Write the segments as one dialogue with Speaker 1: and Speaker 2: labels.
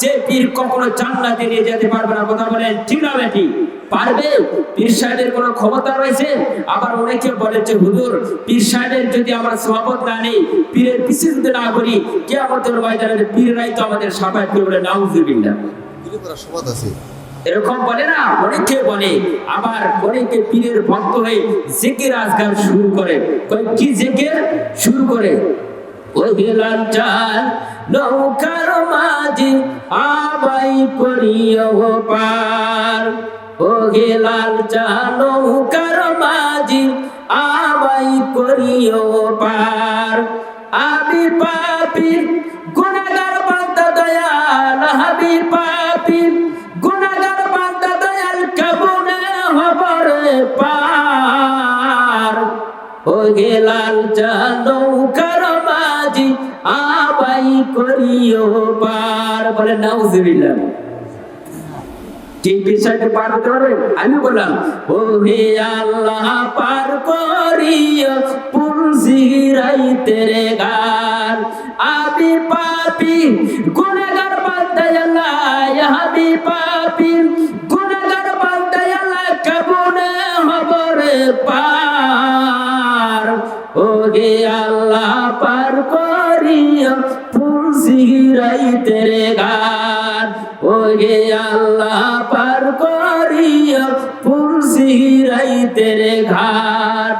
Speaker 1: যে পীর কখনো জান্নাতে নিয়ে যেতে পারবে না কথা বলেন ঠিক না বেটি পারবে? পীর সাহেবের কোনো ক্ষমতা রয়েছে? আবার অনেকে বলে যে হুজুর পীর সাহেবের যদি আমরা সহবত না নেই পীরের পিছিয়ে যদি না করি কে আমাদের ময়দানে পীররাই তো আমাদের সাফাই করে বলে
Speaker 2: সমাজ আছে।
Speaker 1: এরকম বলে না অনেকে বলে আবার অনেকে পীরের ভক্ত হয়ে জেকের আজগার শুরু করে। কি জেকের? শুরু করে। চাল নৌকার মাঝে আবাই করিও পার। ও গেলাল চাল নৌকার মাঝে আবাই করিও পার। আমি পাপি গুণাগার বান্দা দয়াল হাবি পাপি গুণাগার বান্দা দয়াল, কেমনে হবর পার? ও গেলাল নৌকার মাঝি আবাই করিও পার বলে, নাউজুবিল্লাহ। ঠিক বিষয়টা পার হতে পারবে আমি বললাম ও হে আল্লাহ, পার করিও পুলসিরাই তেরে গান। আমি পাপি, গুনাহগার বান্দা, আল্লাহ, আমি পাপি, গুনাহগার বান্দা, আল্লাহ, কেমনে হবরে পার? ও গে আল্লাহ, পার করিও পুলসিরাই তেরে গান। ও গে আল্লাহ পার করিও পুলসিরাই তেরে ঘাট।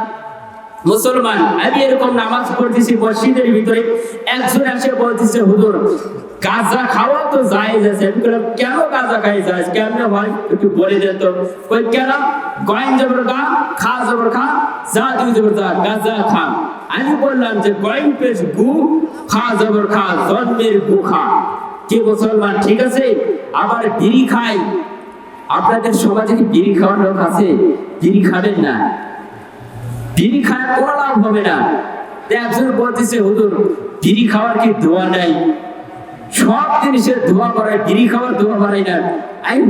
Speaker 1: মুসলমান, আমি এরকম নামাজ পড়তেছি মসজিদের ভিতরে, একজন এসে বলতেছে, হুজুর, গাঁজা খাওয়া তো যায় আছে। আমি বললাম, কেন গাঁজা খাই যায় কেমন ভাই একটু বলে দেন তো। কই, কেন? গয়েন জবর গা খা জবর খা, যা দুই জবর যা, গাঁজা খা। আমি বললাম যে গয়েন পেশ গু, খা জবর খা, জন্মের গু খা। কি মুসলমান, ঠিক আছে? আবার বিড়ি খাই। আপনাদের সমাজে কি বিড়ি খাওয়ার লোক আছে? বিড়ি খাবেন না। বিড়ি খায় কোনো লাভ হবে না। একজন বলতেছে, হুজুর, বিড়ি খাওয়ার কি দোয়া নাই? সব জিনিসের দোয়া করায়, বিড়ি খাওয়ার দোয়া করাই না।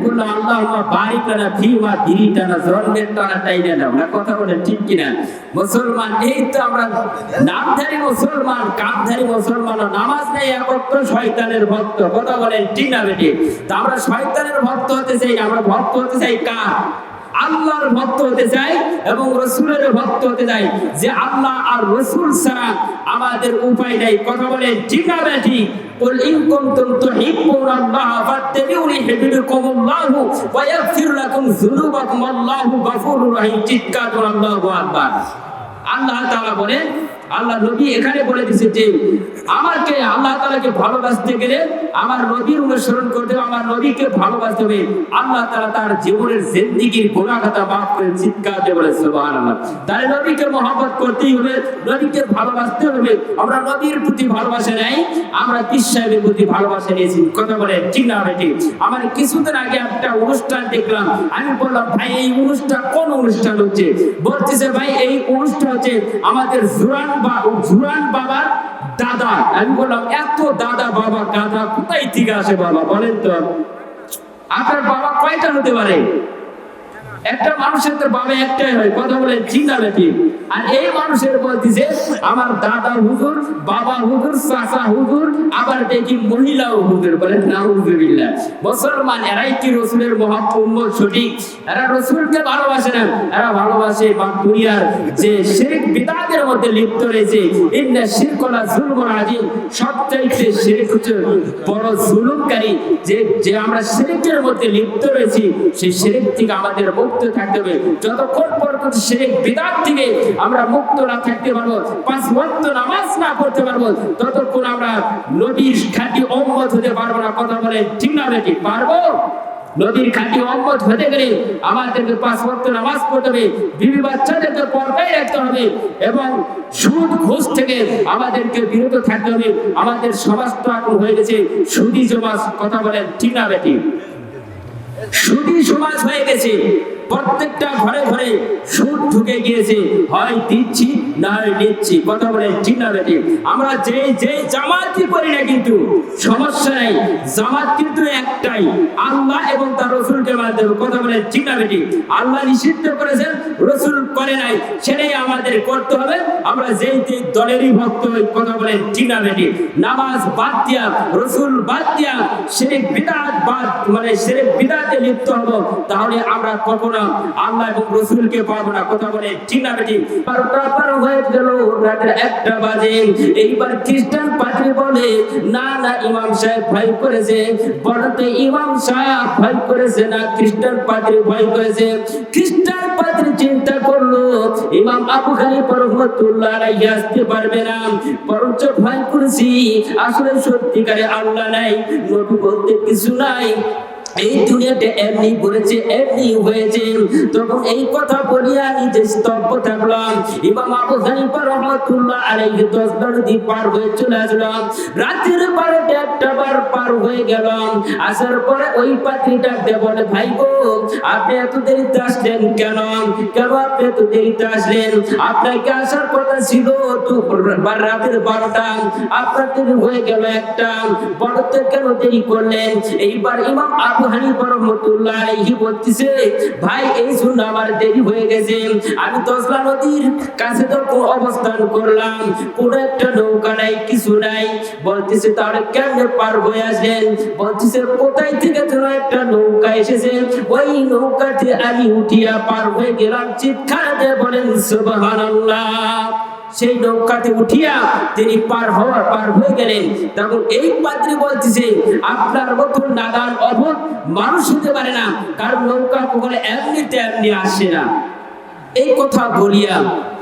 Speaker 1: বললাম আল্লাহ আমার বাড়ি টানা ফি বা বিড়ি টানা, জন্মের টানা টাইনে না আমরা কথা বলে ঠিক কিনা? মুসলমান, এই তো আমরা নামধারী মুসলমান, কামধারী মুসলমান নামাজ নেই একত্র শয়তানের ভক্ত। কথা বলেন ঠিক বেটি? তা আমরা শয়তানের ভক্ত হতে চাই, আমরা ভক্ত হতে চাই কার? আল্লাহর ভক্ত হতে চাই এবং রসুলের ভক্ত হতে চাই যে আল্লাহ আর রসুল ছাড়া আমাদের উপায় নাই কথা বলে ঠিক না বেঠি قل إن كنتم تحبون الله فاتبعوني يحببكم الله ويغفر لكم ذنوبكم والله غفور رحيم চিৎকার করে আল্লাহু আকবার আল্লাহ তাআলা বলে আল্লাহ নবী এখানে বলে দিয়েছে যে, আমাকে আল্লাহ তাআলাকে ভালোবাসতে গেলে আমার নবীর অনুসরণ করতে আমার নবীকে ভালোবাসতে হবে। আল্লাহ তাআলা তার জীবনের জিন্দেগীর খাতা মাফ করে চিৎকার দিয়ে বলে, সুবহানাল্লাহ। তাহলে নবীকে মহব্বত করতেই হবে, নবীকে ভালোবাসতে হবে। আমরা নবীর প্রতি ভালোবাসা নাই, আমরা পীর সাহেবের প্রতি ভালোবাসা নিয়েছি। কথা বলে, ঠিক না বেটি আমার কিছুদিন আগে একটা অনুষ্ঠান দেখলাম, আমি বললাম, ভাই, এই অনুষ্ঠান কোন অনুষ্ঠান হচ্ছে? বলতেছে, ভাই, এই অনুষ্ঠান হচ্ছে আমাদের জুরান দাদা। আমি বললাম, এত দাদা, বাবা কোথায় থেকে বাবা? বলেন তো। আপনার বাবা কয়টা হতে পারে? একটা মানুষের তো বাবা একটাই হয়, কথা বলে চিন্তা নাকি আর এই মানুষের বলতেছে আমার দাদা হুজুর, বাবা হুজুর, চাচা হুজুর, আবার দেখি মহিলাও হুজুর বলে, নাউজুবিল্লাহ। মুসলমান, এরাই রসুলের সঠিক এরা রসুলকে ভালোবাসে না, এরা ভালোবাসে বা দুনিয়ার যে শিরক বিদাতের মধ্যে লিপ্ত রয়েছে। ইন্না শিরকলা জুলমুন আজিম সবচাইতে শিরক হচ্ছে বড় জুলুমকারী। যে যে আমরা শিরকের মধ্যে লিপ্ত রয়েছি, সেই শিরক থেকে আমাদের মুক্ত থাকতে হবে যতক্ষণ পর্যন্ত শিরক বিদাত থেকে আমরা মুক্ত না থাকতে পারব, পাঁচ ওয়াক্ত নামাজ না পড়তে পারব, ততক্ষণ আমরা নবীর খাঁটি অম্মত হতে পারব না। কথা বলে ঠিক না নাকি পারব? নদীর খাঁটি অম্মত হতে গেলে আমাদেরকে পাঁচ ওয়াক্ত নামাজ পড়তে হবে, বিবি বাচ্চাদেরকে পর্দায় রাখতে হবে এবং সুদ, ঘোষ থেকে আমাদেরকে বিরত থাকতে হবে। আমাদের সমাজ তো এখন হয়ে গেছে সুদি সমাজ। কথা বলেন ঠিক না বেটি? সুদী সমাজ হয়ে গেছে। প্রত্যেকটা ঘরে ঘরে সুদ ঢুকে গিয়েছে। হয় দিচ্ছি না হয় নিচ্ছি। কথা বলে ঠিক না আমরা যে যে জামাতি করি না কিন্তু, সমস্যা নেই। জামাত কিন্তু একটাই। আল্লাহ এবং তার রসুলকে মানতে কথা বলে ঠিক না আল্লাহ নিষিদ্ধ করেছেন, রসুল করে নাই। সেটাই আমাদের করতে হবে। আমরা যেই যে দলেরই ভক্ত হই, কথা বলে ঠিক না নামাজ বাদ দিয়া, রসুল বাদ দিয়া সেরেক বিদাত বাদ মানে সেরেক বিদাতে লিপ্ত হব। তাহলে আমরা কখনো আল্লাহ এবং রসুলকে পাবো না। কথা বলে, ঠিক না হয়ে গেল একটা বাজে, এইবার খ্রিস্টান পাত্রী বলে, না না, ইমাম সাহেব ভয় করেছে। বলতে, ইমাম সাহেব ভয় করেছে না, খ্রিস্টান পাত্রী ভয় করেছে। খ্রিস্টান পাত্রী চিন্তা করল, ইমাম আবু হানিফা রহমাতুল্লাহ আলাইহি আসতে পারবে না। বরঞ্চ ভয় করেছি। আসলে সত্যিকারে আল্লাহ নাই, নবী বলতে কিছু নাই। এই দুনিয়াতে এমনি বলেছে এমনি হয়েছে। তখন এই কথা বলিয়া নিজে স্তব্ধ থাকলাম। ইমাম আবু হানিফা রহমাতুল্লাহ আলাইহি দশ দিন পার হয়ে চলে আসলাম। রাতের বারোটা একটা বার পার হয়ে গেলাম। আসার পরে ওই পাত্রীটা বলে, ভাই গো, আপনি এত দেরিতে আসলেন কেন? কেন আপনি এত দেরিতে আসলেন? আপনাকে আসার কথা ছিল তো রাতের বারোটা। আপনার হয়ে গেল একটা। বড়তে কেন দেরি করলেন? এইবার ইমাম আবু আমি কাছে নাই বলতেছে, তাহলে কেমনে পার হয়ে আসলেন? বলতেছে, কোথায় থেকে যেন একটা নৌকা এসেছে। ওই নৌকাতে আমি উঠিয়া পার হয়ে গেলাম। চিৎকার বলেন, সুবহানাল্লাহ। সেই নৌকাতে উঠিয়া তিনি পার হওয়ার পার হয়ে গেলেন। তখন এই পাত্রী বলতেছে, আপনার মতন নাগান অভুত মানুষ হতে পারে না। কারণ নৌকা কখনো এমনিতে এমনি আসে না। এই কথা বলিয়া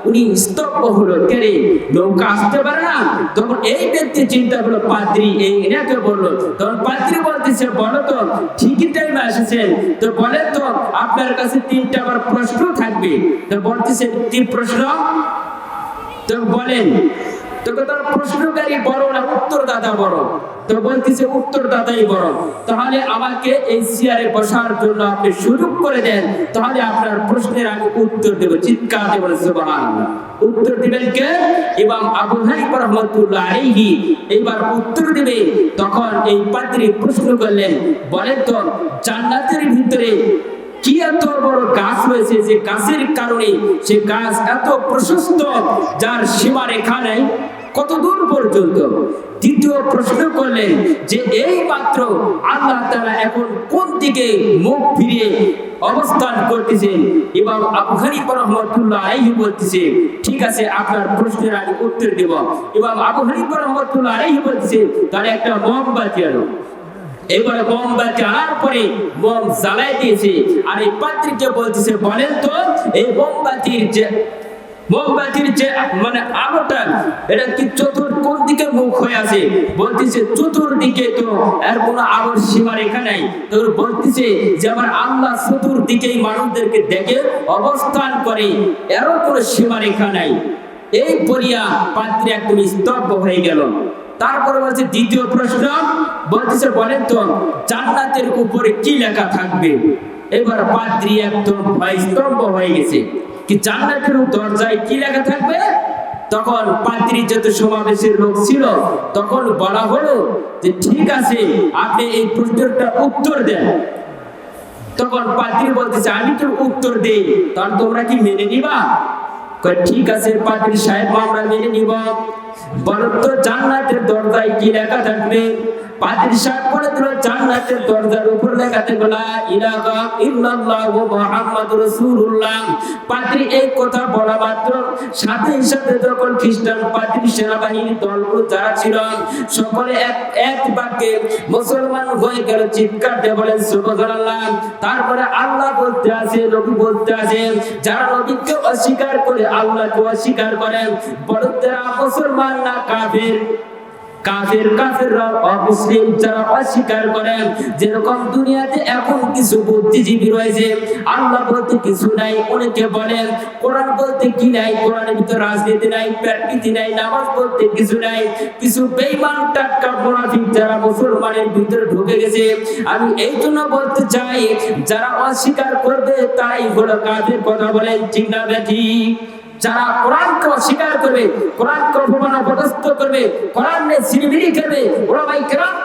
Speaker 1: উনি স্তব্ধ হলো। কেরে নৌকা আসতে পারে না? তখন এই ব্যক্তি চিন্তা করল, পাত্রী, এই এনাকে বলল। তখন পাত্রী বলতেছে, বলো তো, ঠিকই টাইমে এসেছেন তো বলেন তো, আপনার কাছে তিনটা আবার প্রশ্ন থাকবে। তো বলতেছে, তিন প্রশ্ন? তো বলেন তোকে তার প্রশ্নকারী বড় না উত্তরদাতা বড়? তো বলতেছে, উত্তরদাতাই বড়। তাহলে আমাকে এই চেয়ারে বসার জন্য আপনি সুযোগ করে দেন। তাহলে আপনার প্রশ্নের আমি উত্তর দেব। চিৎকার দেব সুবহানাল্লাহ উত্তর দিবেন কে? এবং আবু হানিফা রহমাতুল্লাহ আলাইহি। এবার উত্তর দিবে। তখন এই পাত্রী প্রশ্ন করলেন, বলেন তো, জান্নাতের ভিতরে কি এত বড় গাছ হয়েছে যে গাছের কারণে সে গাছ এত প্রশস্ত, যার সীমা রেখা নেই? কত দূর পর্যন্ত? দ্বিতীয় প্রশ্ন করলেন যে এই মাত্র আল্লাহ তারা এখন কোন দিকে মুখ ফিরিয়ে অবস্থান করতেছেন এবং আবু রহমাতুল্লাহ বলতেছে, ঠিক আছে, আপনার প্রশ্নের আমি উত্তর দেব। এবং আবু হানিফা বলতেছে তাহলে একটা মোমবাতি আনো এবারে মোমবাতি আনার পরে মোম জ্বালাই দিয়েছে। আর এই পাত্রীকে বলতেছে, বলেন তো, এই মোমবাতির যে মোমবাতির যে মানে আলোটা, এটা কি দিকে মুখ হয়ে আছে? বলতেছে, চতুর্দিকে তো এর কোনো আলোর সীমা রেখা নাই। তো বলতেছে যে, আমার আল্লাহ চতুর্দিকেই মানুষদেরকে দেখে অবস্থান করে, এরও কোনো সীমা রেখা নাই। এই পরিয়া পাত্রী একদম স্তব্ধ হয়ে গেল। তারপরে বলছে, দ্বিতীয় প্রশ্ন বলতেছে, বলেন তো, জান্নাতের উপরে কি লেখা থাকবে? এবার পাত্রী একদম ভয় স্তম্ভ হয়ে গেছে। কি জান্নাতের দরজায় কি লেখা থাকবে? তখন পাত্রী যত সমাবেশের লোক ছিল, তখন বলা হলো যে, ঠিক আছে, আপনি এই প্রশ্নটা উত্তর দেন। তখন পাত্রী বলতেছে, আমি তো উত্তর দেই তখন তোমরা কি মেনে নিবা? ঠিক আছে পাত্রী সাহেব, আমরা মেনে নিব। বলো তো জান্নাতের দরজায় কি লেখা থাকবে? দিল জান্নাতের দরজার উপর লেখা থাকবে, লা ইলাহা ইল্লাল্লাহু মুহাম্মাদুর রাসূলুল্লাহ। এই কথা বলা মাত্র। সাথে সাথে যখন খ্রিস্টান দলগুলো যারা ছিল, সকলে এক এক বাক্যে মুসলমান হয়ে গেল, চিৎকার দিয়ে বলেন, সুবহানাল্লাহ। তারপরে আল্লাহ বলতে আছে, নবী বলতে আছে, যারা নবীকে অস্বীকার করে, আল্লাহকে অস্বীকার করেন বড় তারা মুসলমান না কাফের। কাফের, কাফেররা অমুসলিম যারা অস্বীকার করেন, যেরকম দুনিয়াতে এখন কিছু বুদ্ধিজীবী রয়েছে, আল্লাহ বলতে কিছু নাই, অনেকে বলেন, কোরআন বলতে কি নাই, কোরআনের ভিতর রাজনীতি নাই প্যাটনীতি নাই, নামাজ বলতে কিছু নাই, কিছু বেঈমান টাটকা মুনাফিক যারা মুসলমানের ভিতরে ঢুকে গেছে। আমি এই জন্য বলতে চাই, যারা অস্বীকার করবে, তাই হলো কাফের কথা বলেন, ঠিক না ঠিক যারা কোরআনকে অস্বীকার করবে কোরআনকে অপমান অপদস্থ করবে কোরআন সিরিবিলি খেলবে ওরা ভাই নিয়ে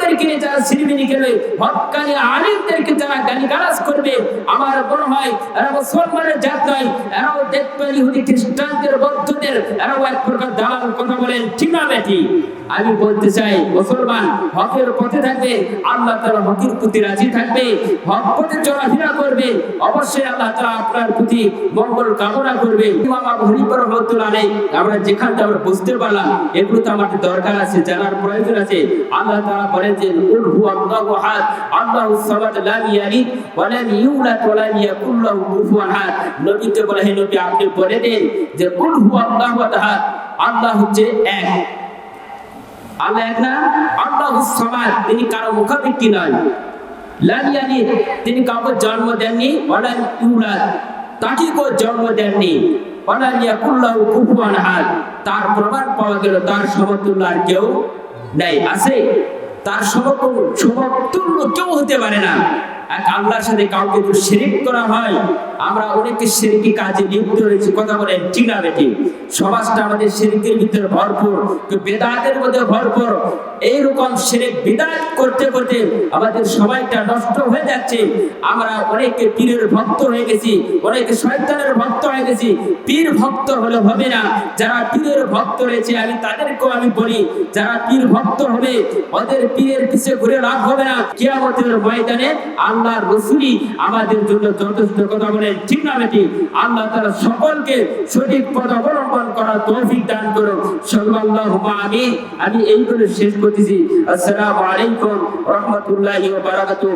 Speaker 1: যারা হকানি আলিমদেরকে যারা করবে, আমার মনে হয় এরা মুসলমানের জাত নয়, এরাও ইহুদি খ্রিস্টানদের বৌদ্ধদের, এরাও এক প্রকার দালাল কথা বলেন। ঠিক না আমি বলতে চাই, মুসলমান, হকের পথে থাকবে, আল্লাহ হকের প্রতি রাজি থাকবে, হক পথে চলাফেরা করবে, অবশ্যই আল্লাহ তাআলা আপনার প্রতি মঙ্গল কামনা করবে। আলাইহি, আমরা যেখানটা আমরা বুঝতে পারলাম এগুলো তো আমাদের দরকার আছে, জানার প্রয়োজন আছে। আল্লাহ তাআলা বলেন যে কুল হুয়াল্লাহু আহাদ। আল্লাহুস সামাদ লাম ইয়ালিদ ওয়া লাম ইউলাদ ওয়া লাম ইয়াকুল লাহু কুফুয়ান আহাদ। নবীকে বলে, হে নবী, আপনি বলে দেন যে, কুল হুয়াল্লাহু আহাদ। আল্লাহ হচ্ছে এক। আল্লাহ এক না? আল্লাহ সমাদ তিনি কারও মুখাপেক্ষি নয়। লাম ইয়ালিদ, তিনি কাউকে জন্ম দেননি। ওয়ালাম ইউলাদ তাকে কেউ জন্ম দেননি। তার প্রমাণ পাওয়া গেল, তার সমতুল্য আর কেউ নেই। আছে? তার সমতুল্য কেউ হতে পারে না। আল্লাহর সাথে কাউকে যদি শিরিক করা হয়, আমরা অনেকে শিরকি কাজে লিপ্ত রয়েছি, কথা বলেন, ঠিক না বেটি? সমাজটা আমাদের শিরকের ভিতরে ভরপুর বেদাতের মধ্যে ভরপুর। এইরকম শিরিক বিদাত করতে করতে আমাদের সময়টা নষ্ট হয়ে যাচ্ছে। আমরা অনেকে পীরের ভক্ত হয়ে গেছি, অনেকে শয়তানের ভক্ত হয়ে গেছি। পীর ভক্ত হলে হবে না। যারা পীরের ভক্ত রয়েছে, আমি তাদেরকেও আমি বলি, যারা পীর ভক্ত হবে, ওদের পীরের পিছে ঘুরে লাভ হবে না। কিয়ামতের ময়দানে আল্লাহর রসুলই আমাদের জন্য যথেষ্ট কথা বলেন, ঠিক না বেটি? আল্লাহ তারা সকলকে সঠিক পথ অবলম্বন করার তৌফিক দান করো সাল্লাল্লাহু আমি আমি এই করে শেষ করতেছি। আসসালামু আলাইকুম রহমতুল্লাহি ওয়া বারাকাতুহু।